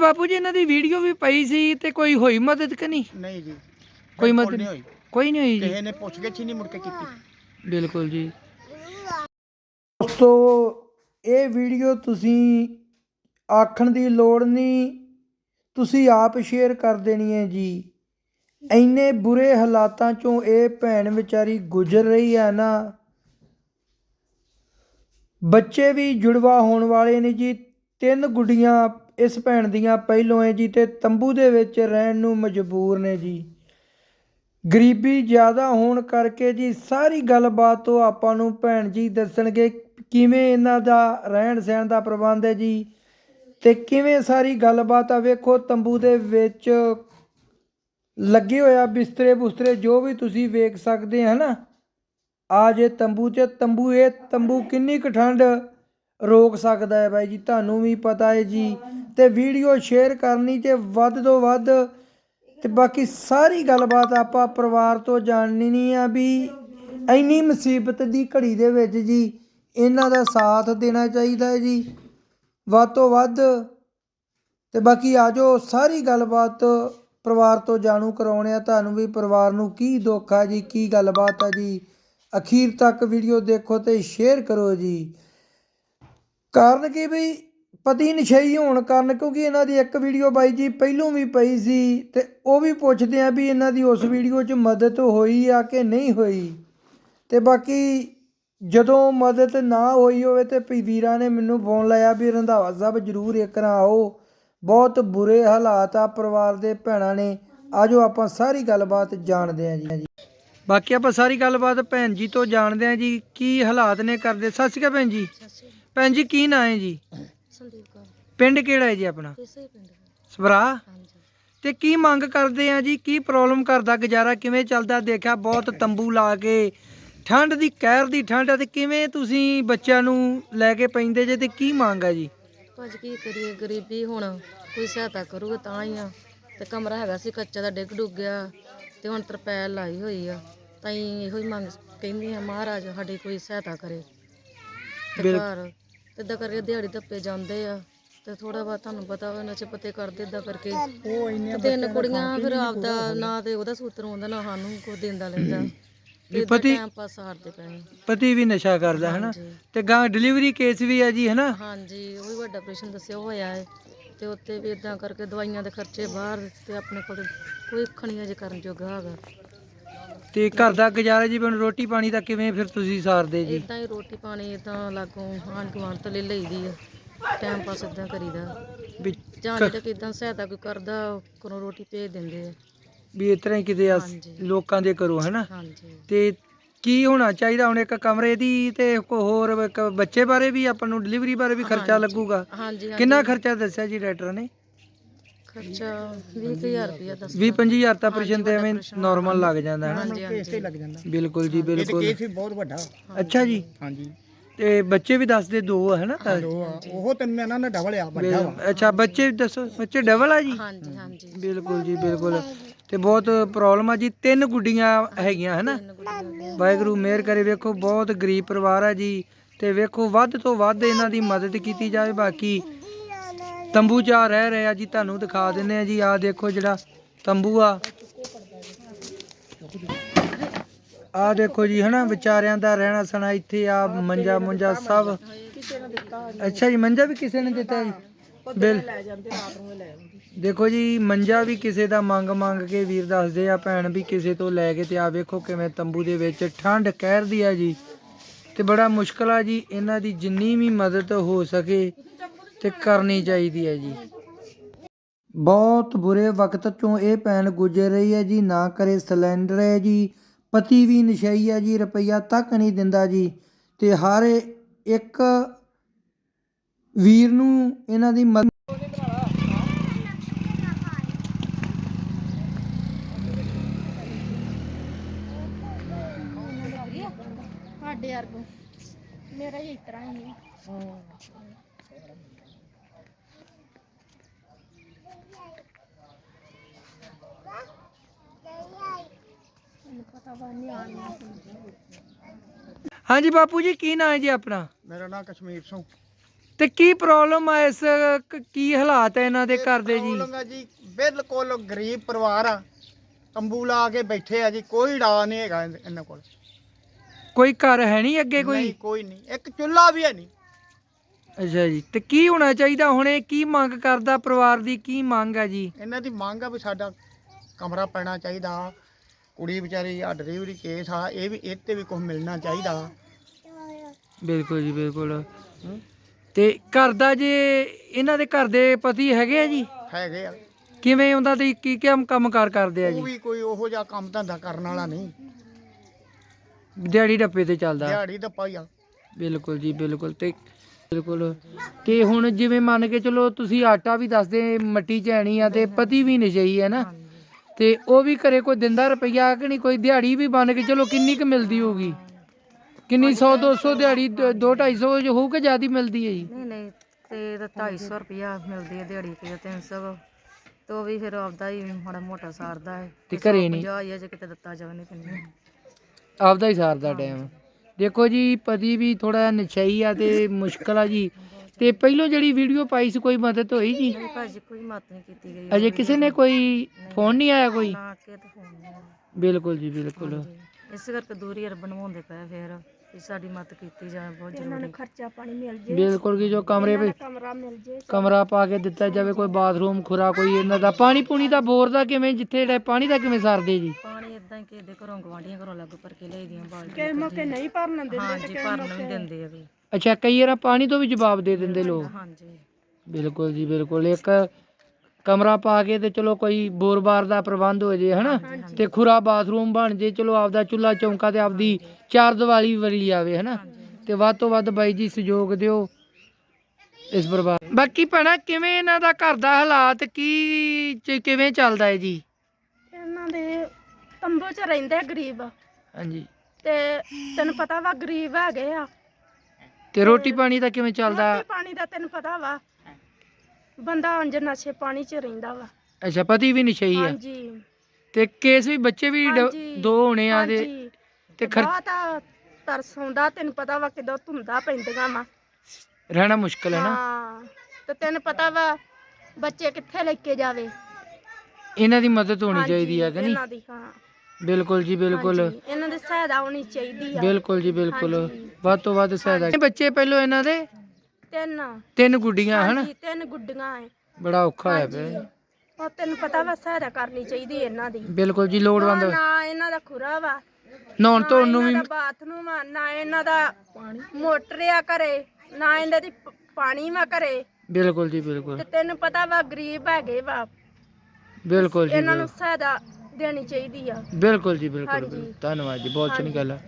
ਬਾਪੂ ਜੀ ਇਹਨਾਂ ਦੀ ਵੀਡੀਓ ਵੀ ਪਈ ਸੀ ਤੇ ਕੋਈ ਹੋਈ ਮਦਦ ਕਿ ਨਹੀਂ? ਨਹੀਂ ਜੀ। ਕੋਈ ਮਦਦ ਨਹੀਂ ਹੋਈ। ਕੋਈ ਨਹੀਂ ਹੋਈ ਜੀ। ਕਿਸੇ ਨੇ ਪੁੱਛ ਕੇ ਨਹੀਂ ਮੁੜ ਕੇ ਕੀਤੀ। ਬਿਲਕੁਲ ਜੀ। ਦੋਸਤੋ ਇਹ ਵੀਡੀਓ ਤੁਸੀਂ ਆਖਣ ਦੀ ਲੋੜ ਨਹੀਂ। ਤੁਸੀਂ ਆਪ ਸ਼ੇਅਰ ਕਰ ਦੇਣੀ ਹੈ ਜੀ। ਇੰਨੇ ਬੁਰੇ ਹਾਲਾਤਾਂ ਚੋਂ ਇਹ ਭੈਣ ਵਿਚਾਰੀ ਗੁਜ਼ਰ ਰਹੀ ਹੈ ਨਾ। ਬੱਚੇ ਵੀ ਜੁੜਵਾ ਹੋਣ ਵਾਲੇ ਨੇ ਜੀ। ਤਿੰਨ ਗੁੱਡੀਆਂ ਇਸ ਭੈਣ ਦੀਆਂ ਪਹਿਲੋਂ ਹੈ ਜੀ ਤੇ ਤੰਬੂ ਦੇ ਵਿੱਚ ਰਹਿਣ ਨੂੰ ਮਜਬੂਰ ਨੇ ਜੀ। ਗਰੀਬੀ ਜ਼ਿਆਦਾ ਹੋਣ ਕਰਕੇ ਜੀ ਸਾਰੀ ਗੱਲਬਾਤ ਤੋਂ ਆਪਾਂ ਨੂੰ ਭੈਣ ਜੀ ਦੱਸਣਗੇ ਕਿਵੇਂ ਇਹਨਾਂ ਦਾ ਰਹਿਣ ਸਹਿਣ ਦਾ ਪ੍ਰਬੰਧ ਹੈ ਜੀ ਤੇ ਕਿਵੇਂ ਸਾਰੀ ਗੱਲਬਾਤ ਆ ਵੇਖੋ ਤੰਬੂ ਦੇ ਵਿੱਚ ਲੱਗੇ ਹੋਇਆ ਬਿਸਤਰੇ ਬੁਸਤਰੇ ਜੋ ਵੀ ਤੁਸੀਂ ਵੇਖ ਸਕਦੇ ਹਨ। ਨਾ ਆ ਜੇ ਤੰਬੂ 'ਚ, ਤੰਬੂ ਇਹ ਤੰਬੂ ਕਿੰਨੀ ਕੁ ਠੰਡ ਰੋਕ ਸਕਦਾ ਹੈ ਬਾਈ ਜੀ, ਤੁਹਾਨੂੰ ਵੀ ਪਤਾ ਹੈ ਜੀ। ਤੇ ਵੀਡੀਓ ਸ਼ੇਅਰ ਕਰਨੀ ਤੇ ਵੱਧ ਤੋਂ ਵੱਧ ਤੇ ਬਾਕੀ ਸਾਰੀ ਗੱਲਬਾਤ ਆਪਾਂ ਪਰਿਵਾਰ ਤੋਂ ਜਾਣਨੀ ਨਹੀਂ ਆ ਵੀ ਇੰਨੀ ਮੁਸੀਬਤ ਦੀ ਘੜੀ ਦੇ ਵਿੱਚ ਜੀ ਇਹਨਾਂ ਦਾ ਸਾਥ ਦੇਣਾ ਚਾਹੀਦਾ ਹੈ ਜੀ। ਵੱਧ ਤੋਂ ਵੱਧ ਤੇ ਬਾਕੀ ਆਜੋ ਸਾਰੀ ਗੱਲਬਾਤ ਪਰਿਵਾਰ ਤੋਂ ਜਾਣੂ ਕਰਾਉਣੇ ਆ। ਤੁਹਾਨੂੰ ਵੀ ਪਰਿਵਾਰ ਨੂੰ ਕੀ ਦੁੱਖ ਆ ਜੀ, ਕੀ ਗੱਲਬਾਤ ਆ ਜੀ। ਅਖੀਰ ਤੱਕ ਵੀਡੀਓ ਦੇਖੋ ਤੇ ਸ਼ੇਅਰ ਕਰੋ ਜੀ। ਕਾਰਨ ਕੀ ਵੀ ਪਤੀ ਨਸ਼ਈ ਹੋਣ ਕਾਰਨ ਕਿਉਂਕਿ ਇਹਨਾਂ ਦੀ ਇੱਕ ਵੀਡੀਓ ਬਾਈ ਜੀ ਪਹਿਲੋਂ ਵੀ ਪਈ ਸੀ ਤੇ ਉਹ ਵੀ ਪੁੱਛਦੇ ਆ ਵੀ ਇਹਨਾਂ ਦੀ ਉਸ ਵੀਡੀਓ 'ਚ ਮਦਦ ਹੋਈ ਆ ਕਿ ਨਹੀਂ ਹੋਈ। ਤੇ ਬਾਕੀ ਜਦੋਂ ਮਦਦ ਨਾ ਹੋਈ ਹੋਵੇ ਤੇ ਵੀਰਾਂ ਨੇ ਮੈਨੂੰ ਫੋਨ ਲਾਇਆ ਵੀ ਰੰਧਾਵਾ ਸਾਹਿਬ ਜਰੂਰ ਇੱਕ ਨਾ ਆਓ। ਬਹੁਤ ਬੁਰੇ ਹਾਲਾਤ ਆ ਪਰਿਵਾਰ ਦੇ ਭੈਣਾਂ ਨੇ। ਆਜੋ ਆਪਾਂ ਸਾਰੀ ਗੱਲਬਾਤ ਜਾਣਦੇ ਆ ਜੀ। ਬਾਕੀ ਆਪਾਂ ਸਾਰੀ ਗੱਲਬਾਤ ਭੈਣ ਜੀ ਤੋਂ ਜਾਣਦੇ ਆ ਜੀ। ਕੀ ਹਾਲਾਤ ਨੇ ਕਰਦੇ ਸਤਿ ਸ਼੍ਰੀ ਅਕਾਲ ਭੈਣ ਜੀ। ਭੈਣ ਜੀ ਕੀ ਨਾਂ ਹੈ ਜੀ? ਸੰਦੀਪ ਕੌਰ। ਪਿੰਡ ਕਿਹੜਾ ਹੈ ਜੀ ਆਪਣਾ? ਇਸੇ ਪਿੰਡ ਦਾ। ਸਵਰਾ ਹਾਂਜੀ। ਤੇ ਕੀ ਮੰਗ ਕਰਦੇ ਆ ਜੀ? ਕੀ ਪ੍ਰੋਬਲਮ ਕਰਦਾ ਗੁਜ਼ਾਰਾ ਕਿਵੇਂ ਚੱਲਦਾ? ਦੇਖਿਆ ਬਹੁਤ ਤੰਬੂ ਲਾ ਕੇ ਠੰਡ ਦੀ ਕਹਿਰ ਦੀ ਠੰਡ ਆ ਤੇ ਕਿਵੇਂ ਤੁਸੀਂ ਬੱਚਿਆਂ ਨੂੰ ਲੈ ਕੇ ਪੈਂਦੇ ਜੇ ਤੇ ਕੀ ਮੰਗ ਆ ਜੀ? ਭਾਜੀ ਕੀ ਕਰੀਏ? ਗਰੀਬੀ ਹੁਣ ਕੋਈ ਸਹਾਇਤਾ ਕਰੂਗਾ ਤਾਂ ਹੀ ਆ। ਤੇ ਕਮਰਾ ਹੈਗਾ ਸੀ ਕੱਚਾ ਦਾ ਡਿੱਗ ਡੁੱਗ ਗਿਆ। ਤੇ ਹੁਣ ਤਰਪੈਲ ਲਾਈ ਹੋਈ ਆ। ਤਾਂ ਹੀ ਇਹੋ ਹੀ ਮੰਗ ਕਹਿੰਦੇ ਆ ਮਹਾਰਾਜ ਸਾਡੀ ਕੋਈ ਸਹਾਇਤਾ ਕਰੇ। ਤੇ ਬਿਲ- ਘਰ ਇਦਾਂ ਕਰਕੇ ਦਿਹਾੜੀ ਧੱਪੇ ਜਾਂਦੇ ਆ ਤੇ ਥੋੜਾ ਬਹੁਤ ਤੁਹਾਨੂੰ ਪਤਾ ਵਾ ਨਸ਼ੇ ਪੱਤੇ ਕਰਦੇ ਇਦਾਂ ਕਰਕੇ। ਉਹ ਇੰਨੇ ਤੇ ਤਿੰਨ ਕੁੜੀਆਂ ਫਿਰ ਆਪਦਾ ਨਾ ਤੇ ਉਹਦਾ ਸੂਤਰ ਹੁੰਦਾ ਨਾ ਸਾਨੂੰ ਕੋਈ ਦਿੰਦਾ ਲੈਂਦਾ। ਵੀ ਪਤੀ- ਟਾਈਮ ਪਾਸ ਹਾਰਦੇ ਪਏ ਪਤੀ ਵੀ ਨਸ਼ਾ ਕਰਦਾ ਹੈ ਨਾ ਹਾਂਜੀ। ਤੇ ਗਾਂ ਡਿਲੀਵਰੀ ਕੇਸ ਵੀ ਹੈ ਜੀ ਹੈ ਨਾ ਹਾਂਜੀ ਉਹ ਵੀ ਵੱਡਾ ਆਪਰੇਸ਼ਨ ਦੱਸਿਆ ਹੋਇਆ ਹੈ ਤੇ ਉੱਤੇ ਵੀ ਇਦਾਂ ਕਰਕੇ ਦਵਾਈਆਂ ਦੇ ਖਰਚੇ ਬਾਹਰ ਤੇ ਆਪਣੇ ਕੋਲ ਕੋਈ ਖਣੀਆਂ ਜੇ ਕਰਨ ਜੋਗਾ ਹੈਗਾ। ਤੇ ਘਰ ਦਾ ਗੁਜ਼ਾਰਾ ਜੀ ਬਣ ਰੋਟੀ ਪਾਣੀ ਦਾ ਕਿਵੇਂ ਫਿਰ ਤੁਸੀਂ ਸਾਰਦੇ ਜੀ? ਇਦਾਂ ਹੀ ਰੋਟੀ ਪਾਣੀ ਇਦਾਂ ਲਾਗੋਂ ਆਂਢ ਗੁਆਂਢ ਤੋਂ ਲੈ ਲਈਦੀ ਆ। ਟਾਈਮ ਪਾਸ ਇਦਾਂ ਕਰੀਦਾ। ਵੀ ਜਾਂ ਜਿਹੜਾ ਕਿ ਇਦਾਂ ਸਹਾਇਤਾ ਕੋਈ ਕਰਦਾ ਘਰੋਂ ਰੋਟੀ ਭੇਜ ਦਿੰਦੇ ਆ। ਵੀ ਇਸ ਤਰ੍ਹਾਂ ਹੀ ਕਿਤੇ ਅਸ- ਹਾਂਜੀ। ਲੋਕਾਂ ਦੇ ਕਰੋ ਹੈ ਨਾ ਹਾਂਜੀ। ਤੇ ਕੀ ਹੋਣਾ ਚਾਹੀਦਾ ਹੁਣ ਇੱਕ ਕਮਰੇ ਦੀ ਤੇ ਕੋਈ ਹੋਰ ਇੱਕ ਬੱਚੇ ਬਾਰੇ ਵੀ ਆਪਾਂ ਨੂੰ ਡਿਲੀਵਰੀ ਬਾਰੇ ਵੀ ਖਰਚਾ ਹਾਂਜੀ। ਲੱਗੂਗਾ? ਹਾਂਜੀ। ਕਿੰਨਾ। ਖਰਚਾ ਦੱਸਿਆ ਜੀ ਡਾਕਟਰ ਨੇ? ਖਰਚਾ 20000 ਰੁਪਇਆ ਦੱਸ 20 25000 ਤਾਂ ਆਪਰੇਸ਼ਨ ਤੇ ਐਵੇਂ ਨਾਰਮਲ ਲੱਗ ਜਾਂਦਾ ਹੈ ਨਾ ਹਾਂਜੀ। ਕੇਸ ਤੇ ਹਾਂਜੀ ਲੱਗ ਜਾਂਦਾ। ਬਿਲਕੁਲ ਜੀ ਇਹ ਤੇ ਬਿਲਕੁਲ। ਕੇਸ ਵੀ ਬਹੁਤ ਵੱਡਾ। ਅੱਛਾ ਜੀ। ਹਾਂਜੀ। ਤੇ ਬੱਚੇ ਵੀ ਦੱਸਦੇ ਦੋ ਹੈ ਨਾ ਤਾਂ? ਉਹ ਆ, ਉਹ ਤਿੰਨ ਇਹਨਾਂ ਨੇ ਡਬਲ ਆ ਵੱਡਾ ਵਾ। ਅੱਛਾ ਬੱਚੇ ਵੀ ਦੱਸੋ ਬੱਚੇ ਡਬਲ ਆ ਜੀ? ਹਾਂਜੀ ਹਾਂਜੀ। ਬਿਲਕੁਲ ਜੀ ਬਿਲਕੁਲ। ਤੇ ਬਹੁਤ ਪ੍ਰੋਬਲਮ ਆ ਜੀ। ਤਿੰਨ ਗੁੱਡੀਆਂ ਹੈਗੀਆਂ ਹੈ ਨਾ ਤਿੰਨ ਗੁੱਡੀਆਂ ਨੇ। ਵਾਹਿਗੁਰੂ ਮਿਹਰ ਕਰੇ। ਵੇਖੋ ਬਹੁਤ ਗਰੀਬ ਪਰਿਵਾਰ ਆ ਜੀ। ਤੇ ਵੇਖੋ ਵੱਧ ਤੋਂ ਵੱਧ ਇਹਨਾਂ ਦੀ ਮਦਦ ਕੀਤੀ ਜਾਵੇ। ਬਾਕੀ ਤੰਬੂ 'ਚ ਆ ਰਹਿ ਰਹੇ ਆ ਜੀ, ਤੁਹਾਨੂੰ ਦਿਖਾ ਦਿੰਨੇ ਆ ਜੀ ਆ ਦੇਖੋ ਜਿਹੜਾ ਤੰਬੂ ਆ। ਆ ਦੇਖੋ ਜੀ, ਹਨਾ, ਵਿਚਾਰਿਆਂ ਦਾ ਰਹਿਣਾ ਸਣਾ ਇੱਥੇ ਆ, ਮੰਜਾ ਮੁੰਜਾ ਸਭ। ਅੱਛਾ ਜੀ, ਮੰਜਾ ਵੀ ਕਿਸੇ ਨੇ ਦਿੱਤਾ ਜੀ? ਬਿਲ ਦੇਖੋ ਜੀ, ਮੰਜਾ ਵੀ ਕਿਸੇ ਦਾ ਮੰਗ ਮੰਗ ਕੇ ਵੀਰ ਦੱਸਦੇ ਆ, ਭੈਣ ਵੀ ਕਿਸੇ ਤੋਂ ਲੈ ਕੇ ਤੇ ਆ ਵੇਖੋ ਕਿਵੇਂ ਤੰਬੂ ਦੇ ਵਿੱਚ ਠੰਡ ਕਹਿਰਦੀ ਆ ਜੀ। ਤੇ ਬੜਾ ਮੁਸ਼ਕਲ ਆ ਜੀ, ਇਹਨਾਂ ਦੀ ਜਿੰਨੀ ਵੀ ਮਦਦ ਹੋ ਸਕੇ ਤੇ ਕਰਨੀ ਚਾਹੀਦੀ ਹੈ ਜੀ। ਬਹੁਤ ਬੁਰੇ ਵਕਤ ਚੋਂ ਇਹ ਭੈਣ ਗੁਜ਼ਰ ਰਹੀ ਹੈ ਜੀ, ਨਾ ਕਰੇ ਸਿਲੰਡਰ ਹੈ ਜੀ। ਪਤੀ ਵੀ ਨਸ਼ਈ ਹੈ ਜੀ, ਰੁਪਈਆ ਤੱਕ ਨਹੀਂ ਦਿੰਦਾ ਜੀ। ਤੇ ਹਰ ਇੱਕ ਵੀਰ ਨੂੰ ਇਹਨਾਂ ਦੀ ਮਦਦ ਸਾਡੇ ਵਰਗੂ। ਮੇਰਾ ਹੀ ਇਸ ਹੀ ਮੈਨੂੰ ਪਤਾ ਵਾ ਨਿਆਣੀਆਂ ਹਾਂਜੀ ਬਾਪੂ ਜੀ ਕੀ ਨਾਂ ਹੈ ਜੀ ਆਪਣਾ? ਮੇਰਾ ਨਾਮ ਕਸ਼ਮੀਰ ਸਿੰਘ। ਤੇ ਕੀ ਪ੍ਰੋਬਲਮ ਆ ਇਸ ਕ- ਕੀ ਹਾਲਾਤ ਹੈ ਇਹਨਾਂ ਦੇ ਘਰ ਦੇ ਜੀ? ਜੀ ਬਿਲਕੁਲ ਗਰੀਬ ਪਰਿਵਾਰ ਆ। ਤੰਬੂ ਲਾ ਕੇ ਬੈਠੇ ਆ ਜੀ ਕੋਈ ਡਾ ਨਹੀਂ ਹੈਗਾ ਇਹਨਾਂ ਇਹਨਾਂ ਕੋਲ। ਕੋਈ ਘਰ ਹੈ ਨਹੀਂ ਅੱਗੇ ਕੋਈ? ਨਹੀਂ ਕੋਈ ਨਹੀਂ। ਇੱਕ ਚੁੱਲ੍ਹਾ ਵੀ ਹੈ ਨਹੀਂ। ਅੱਛਾ ਜੀ ਤੇ ਕੀ ਹੋਣਾ ਚਾਹੀਦਾ? ਹੁਣ ਇਹ ਕੀ ਮੰਗ ਕਰਦਾ ਪਰਿਵਾਰ ਦੀ? ਕੀ ਮੰਗ ਹੈ ਜੀ? ਇਹਨਾਂ ਦੀ ਮੰਗ ਆ ਵੀ ਸਾਡਾ ਕਮਰਾ ਪੈਣਾ ਚਾਹੀਦਾ। ਕੁੜੀ ਵਿਚਾਰੀ ਆ ਡਿਲੀਵਰੀ ਕੇਸ ਆ ਇਹ ਵੀ ਇਹ ਤੇ ਵੀ ਕੁਝ ਮਿਲਣਾ ਚਾਹੀਦਾ ਬਿਲਕੁਲ ਜੀ ਬਿਲਕੁਲ। ਤੇ ਘਰ ਦਾ ਜੇ ਇਹਨਾਂ ਦੇ ਘਰ ਦੇ ਪਤੀ ਹੈਗੇ ਆ ਜੀ? ਹੈਗੇ ਆ। ਕਿਵੇਂ ਉਹਨਾਂ ਦੀ ਕੀ ਕੰਮ ਕੰਮਕਾਰ ਕਰਦੇ ਆ ਉਹ ਜੀ? ਵੀ ਕੋਈ ਉਹੋ ਜਿਹਾ ਕੰਮ ਧੰਦਾ ਕਰਨ ਵਾਲਾ ਨਹੀਂ। ਦਿਹਾੜੀ ਡੱਪੇ ਤੇ ਚੱਲਦਾ। ਦਿਹਾੜੀ ਦਾ ਪਾਈਆ ਬਿਲਕੁਲ ਜੀ ਬਿਲਕੁਲ। ਤੇ ਬਿਲਕੁਲ। ਤੇ ਹੁਣ ਜਿਵੇਂ ਮੰਨ ਕੇ ਚਲੋ ਤੁਸੀਂ ਆਟਾ ਵੀ ਦੱਸਦੇ ਮੱਟੀ ਚੈਣੀ ਆ ਤੇ ਪਤੀ ਵੀ ਨਸ਼ਈ ਹੈ ਨਾ। ਤੇ ਉਹ ਵੀ ਘਰੇ ਕੋਈ ਦਿੰਦਾ ਰੁਪਈਆ ਕਿ ਨਹੀਂ ਕੋਈ ਦਿਹਾੜੀ ਵੀ ਬਣ ਕੇ ਚਲੋ ਕਿੰਨੀ ਕੁ ਮਿਲਦੀ ਹੋਊਗੀ? ਕਿੰਨੀ 100 200 ਦਿਹਾੜੀ 2 250 ਹੋਊ ਕਿ ਜ਼ਿਆਦਾ ਮਿਲਦੀ ਹੈ ਜੀ? ਨਹੀਂ ਨਹੀਂ ਤੇ ਤਾਂ 250 ਰੁਪਿਆ ਮਿਲਦੀ ਹੈ ਦਿਹਾੜੀ ਤੇ 300 ਤੇ ਉਹ ਵੀ ਫਿਰ ਆਪਦਾ ਹੀ ਮਾੜਾ ਮੋਟਾ ਸਾਰਦਾ ਹੈ। ਤੇ ਘਰੇ ਨਹੀਂ? 50 ਹੀ ਆ ਜੇ ਕਿਤੇ ਦਿੱਤਾ ਜਾਵੇ ਨਹੀਂ ਪੈਂਦੀ ਆਪਦਾ ਹੀ ਸਾਰਦਾ ਟਾਈਮ ਦੇਖੋ ਜੀ ਪਤੀ ਵੀ ਥੋੜਾ ਨਸ਼ਈ ਆ ਤੇ ਮੁਸ਼ਕਲ ਆ ਜੀ। ਤੇ ਪਹਿਲੋਂ ਜਿਹੜੀ ਵੀਡੀਓ ਪਾਈ ਸੀ ਕੋਈ ਮਦਦ ਹੋਈ ਜੀ? ਨਹੀਂ ਭਾਜੀ ਕੋਈ ਮਤ ਨਹੀਂ ਕੀਤੀ ਗਈ। ਅਜੇ ਕਿਸੇ ਨੇ ਕੋਈ ਫੋਨ ਨਹੀਂ ਆਇਆ ਕੋਈ? ਨਾ ਕੇ ਤੇ ਫੋਨ ਨਹੀਂ ਆਇਆ। ਬਿਲਕੁਲ ਜੀ ਬਿਲਕੁਲ। ਹਾਂਜੀ। ਇਸ ਕਰਕੇ ਦੂਰੀ ਯਾਰ ਬਣਵਾਉਂਦੇ ਪਏ ਫਿਰ ਵੀ ਸਾਡੀ ਮਤ ਕੀਤੀ ਜਾਏ ਬਹੁਤ ਜ਼ਰੂਰੀ। ਖਰਚਾ ਪਾਣੀ ਮਿਲ ਜੇ। ਬਿਲਕੁਲ ਕਿ ਜੋ ਕਮਰੇ ਵਿੱਚ ਕਮਰਾ ਮਿਲ ਜੇ। ਕਮਰਾ ਪਾ ਕੇ ਦਿੱਤਾ ਜਾਵੇ ਕੋਈ ਬਾਥਰੂਮ ਖੁਰਾ ਕੋਈ ਇਹਨਾਂ ਦਾ ਪਾਣੀ ਪੂਣੀ ਦਾ ਬੋਰ ਦਾ ਕਿਵੇਂ ਜਿੱਥੇ ਜਿਹੜਾ ਪਾਣੀ ਦਾ ਕਿਵੇਂ ਸਰਦੇ ਜੀ? ਪਾਣੀ ਇਦਾਂ ਹੀ ਕਿਸੇ ਦੇ ਘਰੋਂ ਗਵਾਂਢੀਆਂ ਘਰੋਂ ਲੱਗ ਭਰ ਕੇ ਲਿਆਈਦੀਆਂ ਬਾਲਟੀਆਂ ਕਿਸੇ ਮੌਕੇ ਨਹੀਂ ਭਰਨ ਦਿੰਦੇ ਹਾਂਜੀ ਭਰਨ ਵੀ ਦਿੰਦੇ ਆ ਵੀ ਅੱਛਾ ਕਈ ਵਾਰ ਪਾਣੀ ਤੋਂ ਵੀ ਜਵਾਬ ਦੇ ਦਿੰਦੇ ਲੋਕ। ਹਾਂਜੀ। ਬਿਲਕੁਲ ਜੀ ਬਿਲਕੁਲ। ਇੱਕ ਕਮਰਾ ਪਾ ਕੇ ਤੇ ਚਲੋ ਕੋਈ ਬੋਰ-ਬਾਰ ਦਾ ਪ੍ਰਬੰਧ ਹੋ ਜੇ ਹਨਾ? ਤੇ ਖੁਰਾ ਬਾਥਰੂਮ ਬਣ ਜੇ ਚਲੋ ਆਪਦਾ ਚੁੱਲਾ ਚੌਂਕਾ ਤੇ ਆਪਦੀ ਚਾਰ ਦੀਵਾਰੀ ਵਰੀ ਜਾਵੇ ਹਨਾ? ਤੇ ਵੱਧ ਤੋਂ ਵੱਧ ਬਾਈ ਜੀ ਸਹਿਯੋਗ ਦਿਓ ਇਸ ਪਰਿਵਾਰ ਬਾਕੀ ਭੈਣਾ ਕਿਵੇਂ ਇਹਨਾਂ ਦਾ ਘਰ ਦਾ ਹਾਲਾਤ ਕੀ ਕਿਵੇਂ ਚੱਲਦਾ ਹੈ ਜੀ? ਇਹਨਾਂ ਦੇ ਤੰਬੂ 'ਚ ਰਹਿੰਦੇ ਗਰੀਬ। ਹਾਂਜੀ। ਤੇ ਤੈਨੂੰ ਪਤਾ ਵਾ ਗਰੀਬ ਹੈਗੇ ਆ। ਤੇ ਰੋਟੀ ਪਾਣੀ ਦਾ ਕਿਵੇਂ ਚੱਲਦਾ? ਰੋਟੀ ਪਾਣੀ ਦਾ ਤੈਨੂੰ ਪਤਾ ਵਾ। ਬੰਦਾ ਅੰਜ ਨਸ਼ੇ ਪਾਣੀ 'ਚ ਰਹਿੰਦਾ ਵਾ। ਅੱਛਾ ਪਤੀ ਵੀ ਨਸ਼ਈ ਆ? ਹਾਂਜੀ। ਤੇ ਕੇਸ ਵੀ ਬੱਚੇ ਵੀ ਡ- ਹਾਂਜੀ। ਦੋ ਹੋਣੇ ਆ ਹਾਂਜੀ। ਤੇ ਤੇ ਖਰਚ ਬਹੁਤ ਤਰਸ ਆਉਂਦਾ ਤੈਨੂੰ ਪਤਾ ਵਾ ਕਿਦੋਂ ਧੁੰਦਾ ਪੈਂਦੀਆਂ ਵਾ। ਰਹਿਣਾ ਮੁਸ਼ਕਲ ਹੈ ਨਾ? ਹਾਂ ਤੇ ਤੈਨੂੰ ਪਤਾ ਵਾ ਬੱਚੇ ਕਿੱਥੇ ਲੈ ਕੇ ਜਾਵੇ। ਇਹਨਾਂ ਦੀ ਮਦਦ ਹੋਣੀ ਹਾਂਜੀ, ਚਾਹੀਦੀ ਹੈ ਕਿ ਨਹੀਂ? ਇਹਨਾਂ ਦੀ ਹਾਂ। ਬਿਲਕੁਲ ਜੀ ਬਿਲਕੁਲ। ਹਾਂਜੀ, ਇਹਨਾਂ ਦੀ ਸਹਾਇਤਾ ਹੋਣੀ ਚਾਹੀਦੀ ਆ। ਬਿਲਕੁਲ ਜੀ ਬਿਲਕੁਲ। ਹਾਂਜੀ। ਵੱਧ ਤੋਂ ਵੱਧ ਸਹਾਇਤਾ ਬੱਚੇ ਪਹਿਲੋਂ ਇਹਨਾਂ ਦੇ? ਤਿੰਨ। ਤਿੰਨ ਗੁੱਡੀਆਂ ਹਨ? ਹਾਂਜੀ ਤਿੰਨ ਗੁੱਡੀਆਂ ਐ। ਬੜਾ ਔਖਾ ਹੋਇਆ ਪਿਆ ਉਹ ਤੈਨੂੰ ਪਤਾ ਵਾ ਸਹਾਇਤਾ ਕਰਨੀ ਚਾਹੀਦੀ ਇਹਨਾਂ ਦੀ। ਬਿਲਕੁਲ ਜੀ ਲੋੜਵੰਦ। ਨਾ ਨਾ ਇਹਨਾਂ ਦਾ ਖੁਰਾ ਵਾ। ਨਹਾਉਣ ਧੋਣ ਨੂੰ ਵੀ ਬਾਥਰੂਮ ਆ ਨਾ ਇਹਨਾਂ ਦਾ ਮੋਟਰ ਆ ਘਰੇ ਨਾ ਇਹਨਾਂ ਦੀ ਪ- ਪਾਣੀ ਵਾ ਘਰੇ। ਬਿਲਕੁਲ ਜੀ ਬਿਲਕੁਲ। ਤੇ ਤੈਨੂੰ ਪਤਾ ਵਾ ਗਰੀਬ ਹੈਗੇ ਵਾ। ਬਿਲਕੁਲ ਜੀ ਇਹਨਾਂ ਨੂੰ ਸਹਾਇਤਾ ਦੇਣੀ ਚਾਹੀਦੀ ਆ। ਬਿਲਕੁਲ ਜੀ ਬਿਲਕੁਲ ਹਾਂਜੀ। ਬਿਲਕੁਲ। ਧੰਨਵਾਦ ਜੀ ਬਹੁਤ ਚੰਗੀ ਗੱਲ ਹੈ